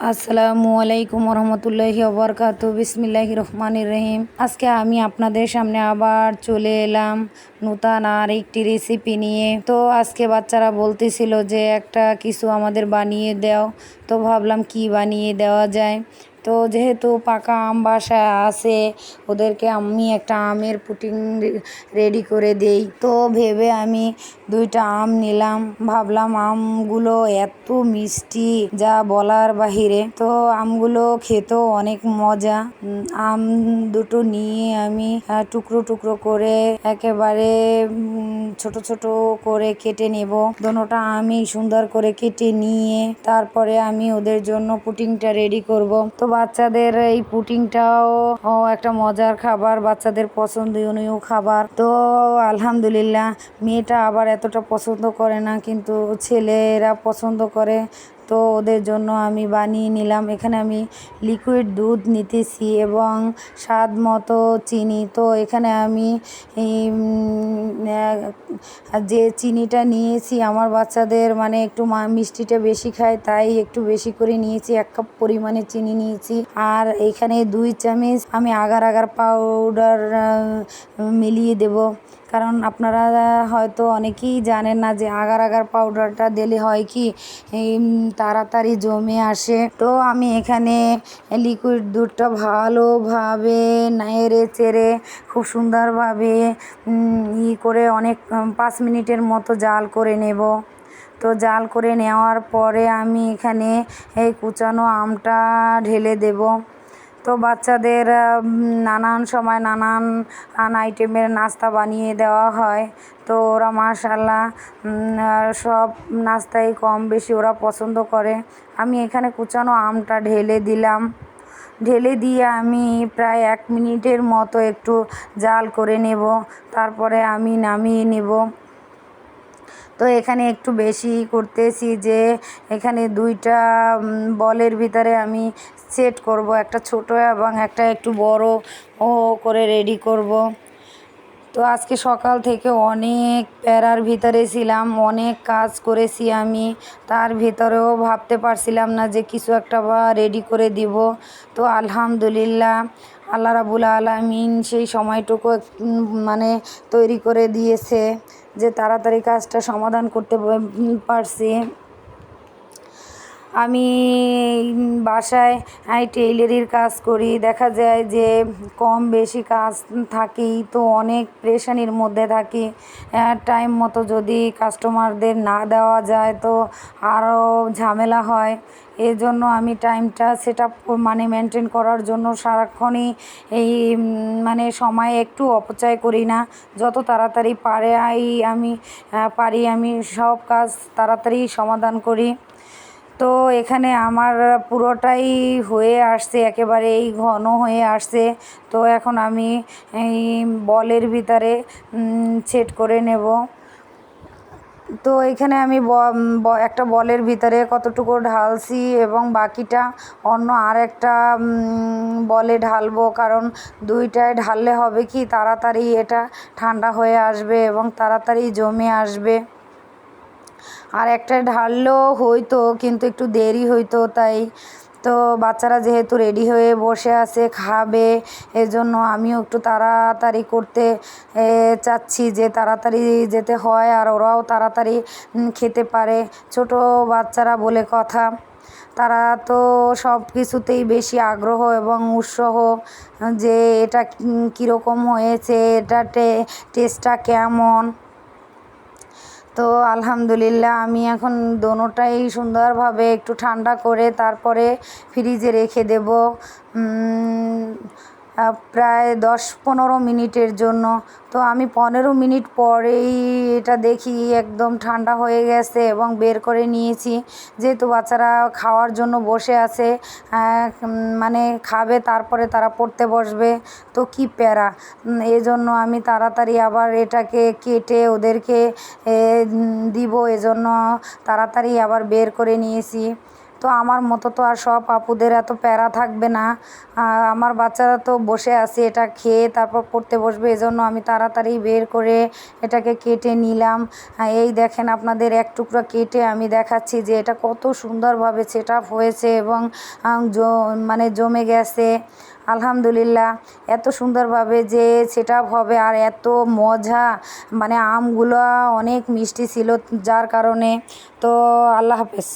আসসালামু আলাইকুম রহমতুল্লাহি অবরকাত বিসমিল্লাহি রহমানির রহিম। আজকে আমি আপনাদের সামনে আবার চলে এলাম নূতন আর একটি রেসিপি নিয়ে। তো আজকে বাচ্চারা বলতেছিল যে একটা কিছু আমাদের বানিয়ে দাও। তো ভাবলাম কি বানিয়ে দেওয়া যায়? তো যেহেতু পাকা আম বাসায় আসে ওদেরকে আমি একটা আমের পুটিং রেডি করে দেই। তো ভেবে আমি দুইটা আম নিলাম। ভাবলাম আমগুলো এত মিষ্টি, যা বলার বাহিরে। তো আমগুলো খেতেও অনেক মজা। আম দুটো নিয়ে আমি টুকরো টুকরো করে একেবারে ছোট ছোট করে কেটে নেব। দোনোটা আমি সুন্দর করে কেটে নিয়ে, তারপরে আমি ওদের জন্য পুটিংটা রেডি করব। তো বাচ্চাদের এই পুটিংটাও একটা মজার খাবার, বাচ্চাদের পছন্দনীয় খাবার। তো আলহামদুলিল্লাহ, মেয়েটা আবার এতটা পছন্দ করে না, কিন্তু ছেলেরা পছন্দ করে। তো ওদের জন্য আমি বানিয়ে নিলাম। এখানে আমি লিকুইড দুধ নিতেছি এবং স্বাদ মতো চিনি। তো এখানে আমি যে চিনিটা নিয়েছি, আমার বাচ্চাদের মানে একটু মিষ্টিটা বেশি খায়, তাই একটু বেশি করে নিয়েছি, এক কাপ পরিমাণে চিনি নিয়েছি। আর এখানে দুই চামচ আমি আগার আগার পাউডার মিলিয়ে দেব। কারণ আপনারা হয়তো অনেকেই জানেন না যে আগার আগার পাউডারটা দিলে হয় কি তাড়াতাড়ি জমে আসে। তো আমি এখানে লিকুইড দুধটা ভালোভাবে নেড়ে চেড়ে, খুব সুন্দরভাবে ই করে অনেক পাঁচ মিনিটের মতো জাল করে নেব। তো জাল করে নেওয়ার পরে আমি এখানে এই কুচানো আমটা ঢেলে দেব। তো বাচ্চাদের নানান সময় নানান আইটেমের নাস্তা বানিয়ে দেওয়া হয়। তো ওরা মাশাল্লাহ সব নাস্তাই কম বেশি ওরা পছন্দ করে। আমি এখানে কুচানো আমটা ঢেলে দিলাম। ঢেলে দিয়ে আমি প্রায় এক মিনিটের মতো একটু জাল করে নেব। তারপরে আমি নামিয়ে নেব। তো এখানে একটু বেশি করতেছি যে এখানে দুইটা বলের ভিতরে আমি সেট করব, একটা ছোট এবং একটা একটু বড় ও করে রেডি করব। তো আজকে সকাল থেকে অনেক প্যারার ভিতরে ছিলাম, অনেক কাজ করেছি আমি, তার ভিতরেও ভাবতে পারছিলাম না যে কিছু একটা বা রেডি করে দিব। তো আলহামদুলিল্লাহ, আল্লাহ রাবুল আলমিন সেই সময়টুকু মানে তৈরি করে দিয়েছে। যে তাড়াতাড়ি কাজটা সমাধান করতে পারছি। আমি বাসায় টেইলারির কাজ করি। দেখা যায় যে কম বেশি কাজ থাকেই তো অনেক প্রেশানির মধ্যে থাকি। টাইম মতো যদি কাস্টমারদের না দেওয়া যায়, তো আরও ঝামেলা হয়। এই জন্য আমি টাইমটা সেট আপ মানে মেনটেন করার জন্য সারাক্ষণই এই মানে সময় একটু অপচয় করি না। যত তাড়াতাড়ি পারে আমি পারি, আমি সব কাজ তাড়াতাড়ি সমাধান করি। তো এখানে আমার পুরোটাই হয়ে আসছে, একেবারে এই ঘন হয়ে আসছে। তো এখন আমি এই বলের ভিতরে সেট করে নেব। তো এখানে আমি একটা বলের ভিতরে কতটুকু ঢালছি এবং বাকিটা অন্য আর একটা বলে ঢালবো। কারণ দুইটায় ঢাললে হবে কি, তাড়াতাড়ি এটা ঠান্ডা হয়ে আসবে এবং তাড়াতাড়ি জমে আসবে। আর একটা ঢাললেও হইতো কিন্তু একটু দেরি হইতো তাই। তো বাচ্চারা যেহেতু রেডি হয়ে বসে আছে, খাবে, এজন্য আমিও একটু তাড়াতাড়ি করতে চাচ্ছি যে তাড়াতাড়ি যেতে হয় আর ওরাও তাড়াতাড়ি খেতে পারে। ছোট বাচ্চারা বলে কথা। তারা তো সব কিছুতেই বেশি আগ্রহ এবং উৎসাহ যে এটা কীরকম হয়েছে, এটা টেস্টটা কেমন? তো আলহামদুলিল্লাহ আমি এখন দোনোটাই সুন্দরভাবে একটু ঠান্ডা করে তারপরে ফ্রিজে রেখে দেব। প্রায় দশ পনেরো মিনিটের জন্য। তো আমি পনেরো মিনিট পরেই এটা দেখি একদম ঠান্ডা হয়ে গেছে এবং বের করে নিয়েছি। যেহেতু বাচ্চারা খাওয়ার জন্য বসে আছে মানে খাবে তারপরে তারা পড়তে বসবে। তো কি প্যারা। উম, এই জন্য আমি তাড়াতাড়ি আবার এটাকে কেটে ওদেরকে দিব। এজন্য তাড়াতাড়ি আবার বের করে নিয়েছি। তো আমার মতো তো আর সব আপুদের এত প্যারা থাকবে না। আমার বাচ্চারা তো বসে আছে, এটা খেয়ে তারপর পড়তে বসবে, এজন্য আমি তাড়াতাড়ি বের করে এটাকে কেটে নিলাম। এই দেখেন আপনাদের এক টুকরো কেটে আমি দেখাচ্ছি যে এটা কত সুন্দরভাবে সেট হয়েছে এবং মানে জমে গেছে। আলহামদুলিল্লাহ, এত সুন্দরভাবে যে সেট হবে আর এত মজা মানে আমগুলো অনেক মিষ্টি ছিল যার কারণে। তো আল্লাহ হাফেজ।